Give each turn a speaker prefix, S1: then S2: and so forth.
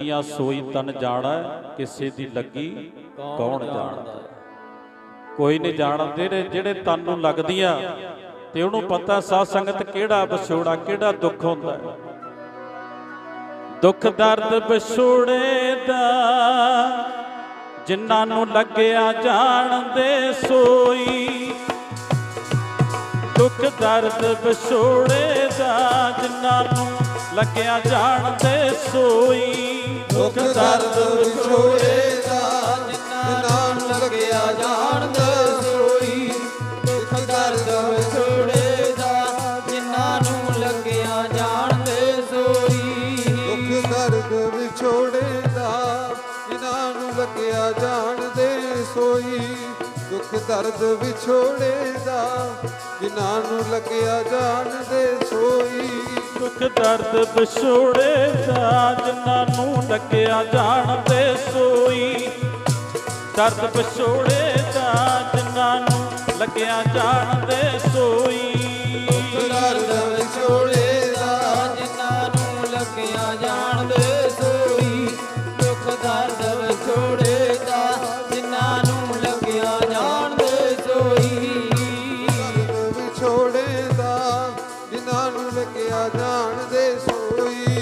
S1: ਜਾਂ ਸੋਈ ਤਨ ਜਾਣਾ, ਕਿਸੇ ਦੀ ਲੱਗੀ ਕੌਣ ਜਾਣਦਾ? ਕੋਈ ਨਹੀਂ ਜਾਣਦੇ ਜਿਹੜੇ ਤਨ ਨੂੰ ਲੱਗਦੀਆਂ, ਤੇ ਉਹਨੂੰ ਪਤਾ ਸਾਧ ਸੰਗਤ ਕਿਹੜਾ ਵਿਛੋੜਾ, ਕਿਹੜਾ ਦੁੱਖ ਹੁੰਦਾ ਦੁੱਖ ਦਰਦ ਵਿਛੋੜੇ ਦਾ, ਜਿਨ੍ਹਾਂ ਨੂੰ ਲੱਗਿਆ ਜਾਣਦੇ ਸੋਈ। ਦੁੱਖ ਦਰਦ ਵਿਛੋੜੇ ਦਾ, ਜਿਨ੍ਹਾਂ ਨੂੰ ਲੱਗਿਆ ਜਾਣਦੇ ਸੋਈ।
S2: ਦੁੱਖ ਦਰਦ ਵਿਛੋੜੇ ਦਾ ਜਿਨ੍ਹਾਂ ਨੂੰ ਲੱਗਿਆ ਜਾਣਦਾ ਸੋਈ। ਦੁੱਖ ਦਰਦ ਵਿਛੋੜੇ ਦਾ ਜਿਨ੍ਹਾਂ ਨੂੰ ਲੱਗਿਆ ਜਾਣਦੇ ਸੋਈ। ਦੁੱਖ ਦਰਦ ਵਿਛੋੜੇ ਦਾ ਜਿਨ੍ਹਾਂ ਨੂੰ ਲੱਗਿਆ ਜਾਣਦੇ ਸੋਈ। ਦੁੱਖ ਦਰਦ ਵਿਛੋੜੇ ਦਾ ਜਿਨ੍ਹਾਂ ਨੂੰ ਲੱਗਿਆ ਜਾਣਦੇ ਸੋਈ।
S1: ਦੁੱਖ ਦਰਦ ਵਿਛੋੜੇ ਦਾ ਜਿਨ੍ਹਾਂ ਨੂੰ ਲੱਗਿਆ ਜਾਣਦੇ ਸੋਈ। ਦਰਦ ਵਿਛੋੜੇ ਦਾ ਜਿਨ੍ਹਾਂ ਨੂੰ ਲੱਗਿਆ ਜਾਣ ਜਾਣਦੇ ਸੋਈ।
S2: ਦਰਦ ਵਿਛੋੜੇ ਦਾ ਜਿਨ੍ਹਾਂ ਨੂੰ ਲੱਗਿਆ ਜਾਣਦੇ ਸੋਈ। ਦੁੱਖ ਦਰਦ ਵਿਛੋੜੇ ਦਾ ਜਿਨ੍ਹਾਂ ਨੂੰ ਲੱਗਿਆ ਜਾਣ ਜਾਣਦੇ ਸੋਈ। ਦਰਦ ਵਿਛੋੜੇ ਦਾ ਜਿਨ੍ਹਾਂ ਨੂੰ ਲੱਗਿਆ ਜਾਣਦੇ ਸੋਈ।